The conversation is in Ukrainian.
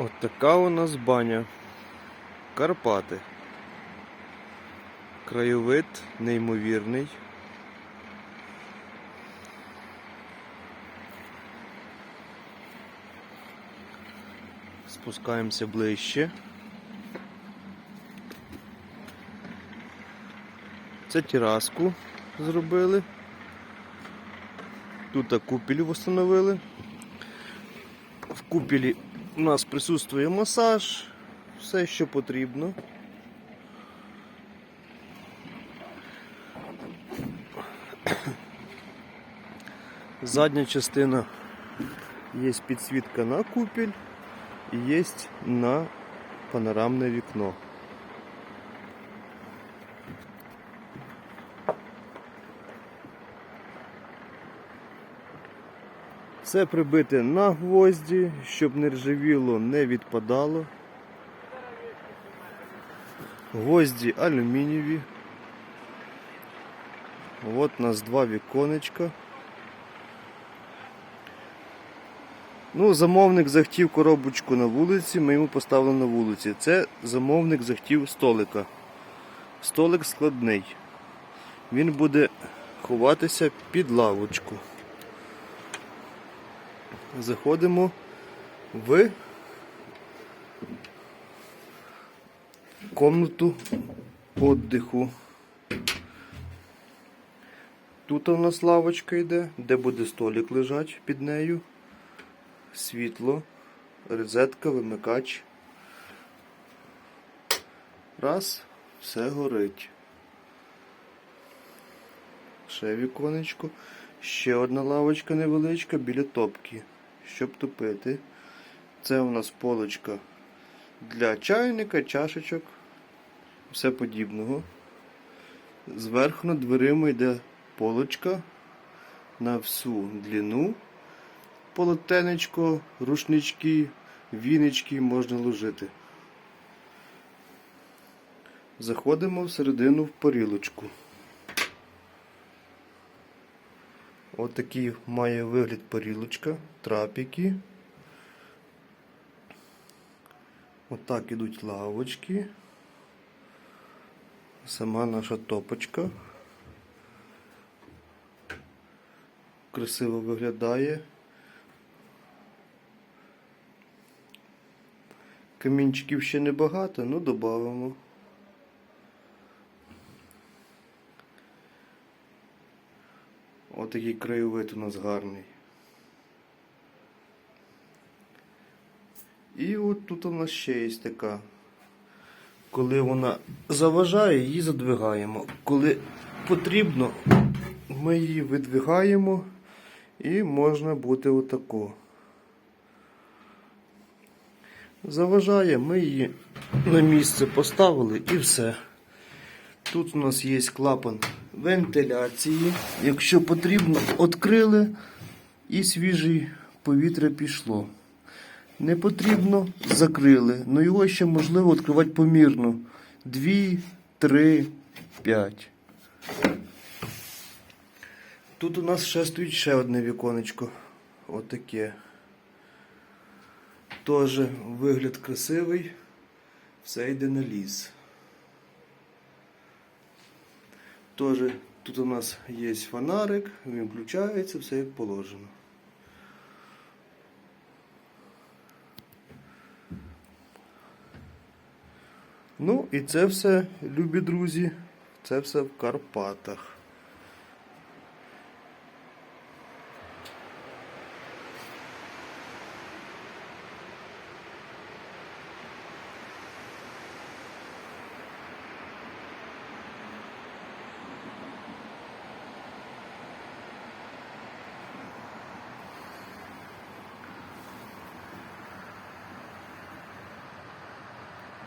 От така у нас баня. Карпати. Краєвид неймовірний. Спускаємося ближче. Це тераску зробили. Тут купіль встановили. В купілі у нас присутствує масаж, все, що потрібно. Задня частина є підсвітка на купіль і є на панорамне вікно. Все прибите на гвозді, щоб не ржавіло, не відпадало. Гвозді алюмінієві. От у нас два віконечка. Ну, замовник захотів коробочку на вулиці, ми йому поставили на вулиці. Це замовник захотів столика. Столик складний. Він буде ховатися під лавочку. Заходимо в комнату віддиху. Тут у нас лавочка йде, де буде столик лежать під нею. Світло, розетка, вимикач. Раз, все горить. Ще віконечко. Ще одна лавочка невеличка біля топки, щоб топити. Це у нас полочка для чайника, чашечок, все подібного. Зверху над дверима йде полочка на всю длину. Полотенечко, рушнички, вінички можна ложити. Заходимо всередину в порілочку. Ось такий має вигляд парілочка, трапіки. Отак ідуть лавочки. Сама наша топочка. Красиво виглядає. Камінчиків ще небагато, ну додамо. Отакий краєвид у нас гарний. І от тут у нас ще є така. Коли вона заважає, її задвигаємо. Коли потрібно, ми її видвигаємо і можна бути отако. Заважає, ми її на місце поставили і все. Тут у нас є клапан вентиляції. Якщо потрібно, відкрили і свіже повітря пішло. Не потрібно, закрили. Ну його ще можливо відкривати помірно. 2, 3, 5. Тут у нас ще стоїть ще одне віконечко. Отаке. Теж вигляд красивий. Все йде на ліс. Тоже тут у нас є фонарик, він включається, все як положено. Ну і це все, любі друзі, це все в Карпатах.